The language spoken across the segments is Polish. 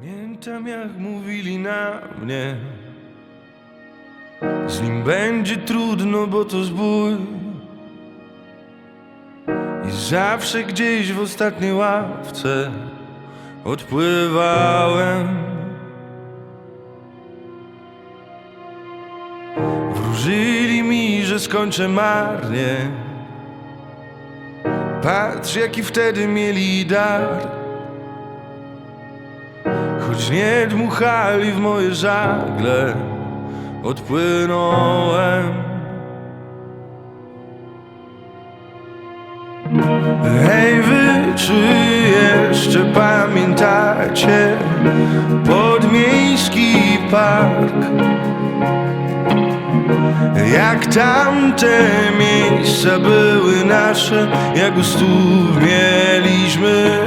Pamiętam jak mówili na mnie Z nim będzie trudno, bo to zbój. I zawsze gdzieś w ostatniej ławce Odpływałem. Wróżyli mi, że skończę marnie. Patrz jaki wtedy mieli dar Choć nie dmuchali w moje żagle Odpłynąłem. Hej wy, czy jeszcze pamiętacie Podmiejski park? Jak tamte miejsca były nasze Jak ustów mieliśmy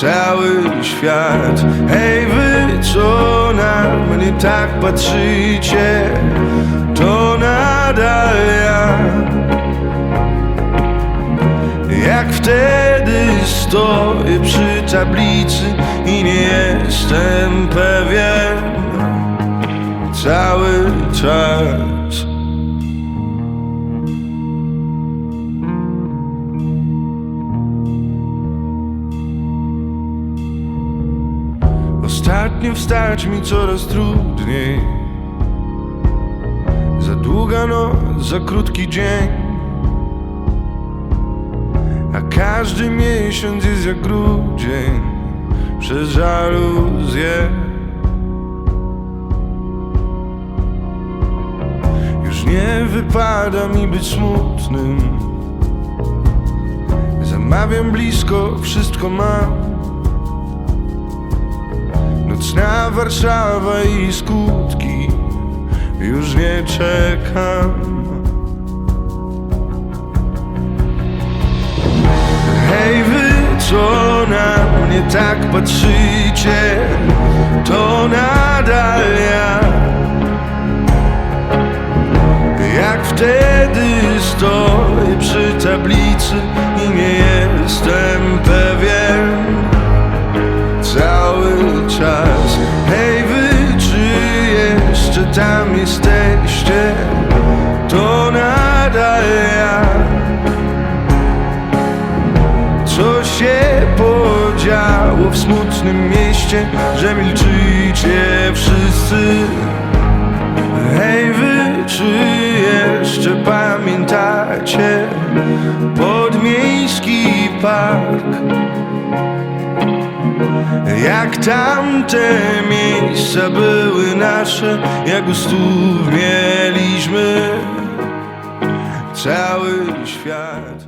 cały świat. Hej wy, co na mnie tak patrzycie? To nadal ja. Jak wtedy stoję przy tablicy I nie jestem pewien. Cały czas Ostatnio wstać mi coraz trudniej. Za długa noc, za krótki dzień. A każdy miesiąc jest jak grudzień Przez żaluzję. Już nie wypada mi być smutnym. Zamawiam blisko, wszystko mam Nocna Warszawa i skutki Już nie czekam. Hej wy, co na mnie tak patrzycie To nadal ja. Jak wtedy stoję przy tablicy I nie jestem pewien tam jesteście? To nadal ja Co się podziało w smutnym mieście Że milczycie wszyscy Hej wy, czy jeszcze pamiętacie Podmiejski park jak tamte miejsca były nasze, jak u stóp mieliśmy cały świat.